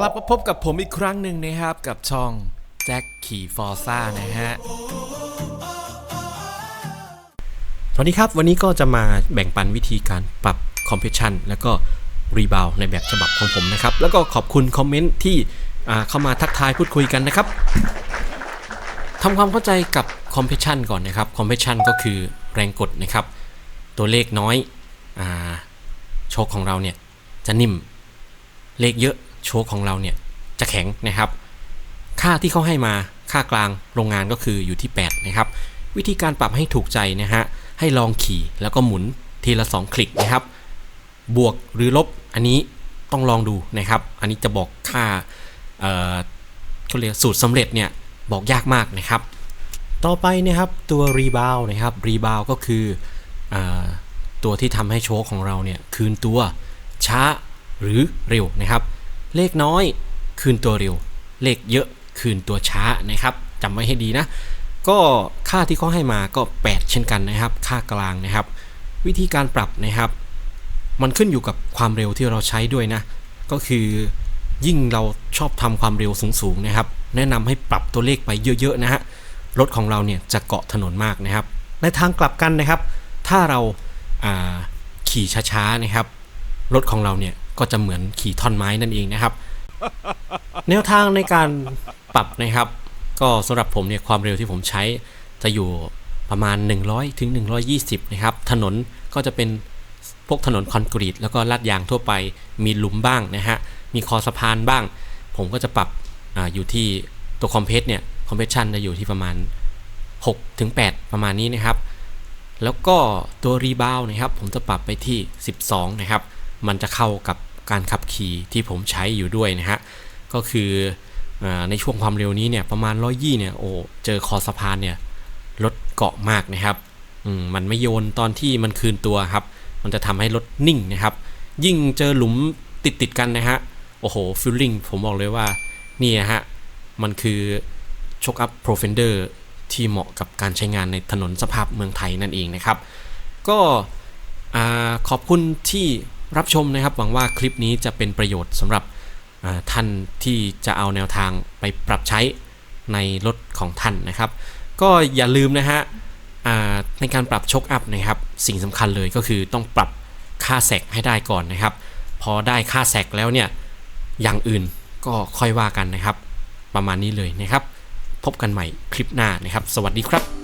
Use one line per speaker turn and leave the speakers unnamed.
กลับมาพบกับผมอีกครั้งหนึ่งนะครับ กับช่องแจ็คขี่ฟอร์ซ่านะฮะ
สวัสดีครับ วันนี้ก็จะมาแบ่งปันวิธีการปรับคอมเพรสชันแล้วก็รีบาวในแบบฉบับของผมนะครับ แล้วก็ขอบคุณคอมเมนต์ที่เข้ามาทักทายพูดคุยกันนะครับทำความเข้าใจกับคอมเพรสชันก่อนนะครับคอมเพรสชันก็คือแรงกดนะครับ ตัวเลขน้อยอโชคของเราเนี่ยจะนิ่มเลขเยอะ โชคของเราเนี่ยจะแข็งนะครับ ค่าที่เขาให้มาค่ากลางโรงงานก็คืออยู่ที่ 8 นะครับ วิธีการปรับให้ถูกใจนะฮะให้ลองขี่แล้วก็หมุนทีละ 2 คลิกนะครับ บวกหรือลบอันนี้ต้องลองดูนะครับ อันนี้จะบอกค่าเอ่อเขาเรียกสูตรสำเร็จเนี่ยบอกยากมากนะครับ ต่อไปนะครับตัวรีบาวนะครับรีบาวก็คืออตัวที่ทำให้โชคของเราเนี่ยคืนตัวช้าหรือเร็วนะครับ เลขน้อยคืนตัวเร็ว เลขเยอะคืนตัวช้านะครับจำไว้ให้ดีนะ ก็ค่าที่เขาให้มาก็ 8 เช่นกันนะครับ ค่ากลางนะครับ วิธีการปรับนะครับ มันขึ้นอยู่กับความเร็วที่เราใช้ด้วยนะ ก็คือยิ่งเราชอบทำความเร็วสูงๆนะครับ แนะนำให้ปรับตัวเลขไปเยอะๆนะฮะรถของเราเนี่ยจะเกาะถนนมากนะครับ ในทางกลับกันนะครับ ถ้าเราาขี่ช้าๆนะครับ รถของเราเนี่ย ก็จะเหมือนขี่ท่อนไม้นั่นเองนะครับ แนวทางในการปรับนะครับ ก็สำหรับผมเนี่ยความเร็วที่ผมใช้จะอยู่ประมาณ 100ถึง120 นะครับ ถนนก็จะเป็นพวกถนนคอนกรีตแล้วก็ลาดยางทั่วไปมีหลุมบ้างนะฮะมีคอสะพานบ้าง ผมก็จะปรับออยู่ที่ตัวคอมเพรสเนี่ยคอมเพรสชันจะอยู่ที่ประมาณ6ถึง8ประมาณนี้นะครับ แล้วก็ตัวรีบาวนะครับ ผมจะปรับไปที่ 12 นะครับ มันจะเข้ากับ การขับขี่ที่ผมใช้อยู่ด้วยนะฮะก็คืออในช่วงความเร็วนี้เนี่ยประมาณ120เนี่ยโอ้เจอคอสะพานเนี่ยรถเกาะมากนะครับมมันไม่โยนตอนที่มันคืนตัวครับ มันจะทำให้รถนิ่งนะครับ ยิ่งเจอหลุมติดติดๆกันนะฮะโอ้โหฟิลลิ่งผมบอกเลยว่านี่นะฮะมันคือชกอัพโปรเฟนเดอร์ที่เหมาะกับการใช้งานในถนนสภาพเมืองไทยนั่นเองนะครับ ก็ขอบคุณที่ รับชมนะครับ หวังว่าคลิปนี้จะเป็นประโยชน์สำหรับท่านที่จะเอาแนวทางไปปรับใช้ในรถของท่านนะครับ ก็อย่าลืมนะฮะในการปรับชกอัพนะครับ สิ่งสำคัญเลยก็คือต้องปรับค่าแสกให้ได้ก่อนนะครับ พอได้ค่าแสกแล้วเนี่ยอย่างอื่นก็ค่อยว่ากันนะครับ ประมาณนี้เลยนะครับ พบกันใหม่คลิปหน้านะครับ สวัสดีครับ